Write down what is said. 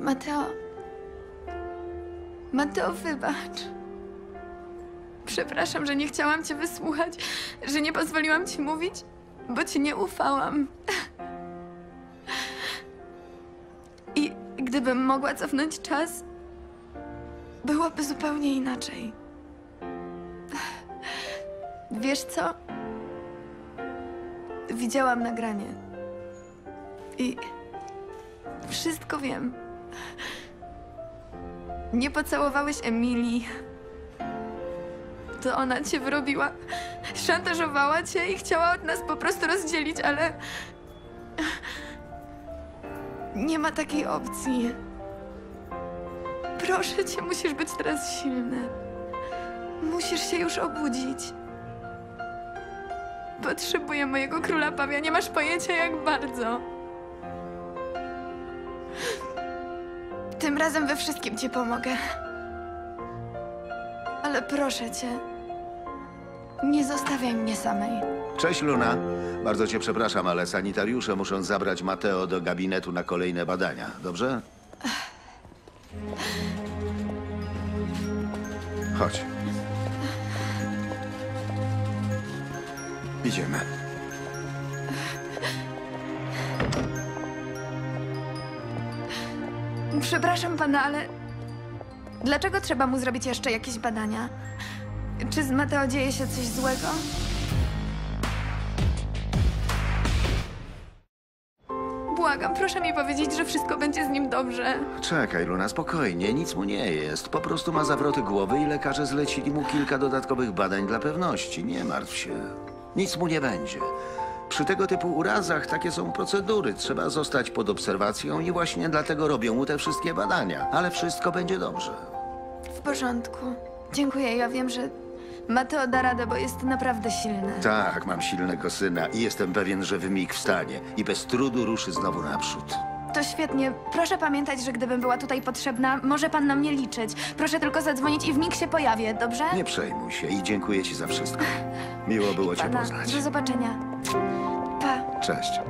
Mateo. Mateo, wybacz. Przepraszam, że nie chciałam cię wysłuchać, że nie pozwoliłam ci mówić, bo ci nie ufałam. I gdybym mogła cofnąć czas, byłoby zupełnie inaczej. Wiesz co? Widziałam nagranie. I wszystko wiem. Nie pocałowałeś Emilii. To ona cię wyrobiła. Szantażowała cię i chciała od nas po prostu rozdzielić, ale. Nie ma takiej opcji. Proszę cię, musisz być teraz silny. Musisz się już obudzić. Potrzebuję mojego króla pawia. Nie masz pojęcia, jak bardzo. Tym razem we wszystkim ci pomogę. Ale proszę cię, nie zostawiaj mnie samej. Cześć, Luna. Bardzo cię przepraszam, ale sanitariusze muszą zabrać Mateo do gabinetu na kolejne badania, dobrze? Chodź. Idziemy. Przepraszam pana, ale dlaczego trzeba mu zrobić jeszcze jakieś badania? Czy z Mateo dzieje się coś złego? Błagam, proszę mi powiedzieć, że wszystko będzie z nim dobrze. Czekaj, Luna, spokojnie, nic mu nie jest. Po prostu ma zawroty głowy i lekarze zlecili mu kilka dodatkowych badań dla pewności. Nie martw się. Nic mu nie będzie. Przy tego typu urazach takie są procedury. Trzeba zostać pod obserwacją i właśnie dlatego robią mu te wszystkie badania. Ale wszystko będzie dobrze. W porządku. Dziękuję, ja wiem, że Mateo da radę, bo jest naprawdę silny. Tak, mam silnego syna i jestem pewien, że w mig wstanie i bez trudu ruszy znowu naprzód. To świetnie. Proszę pamiętać, że gdybym była tutaj potrzebna, może pan na mnie liczyć. Proszę tylko zadzwonić i w mig się pojawię, dobrze? Nie przejmuj się i dziękuję ci za wszystko. Miło było cię Pana. poznać. Do zobaczenia. Cześć.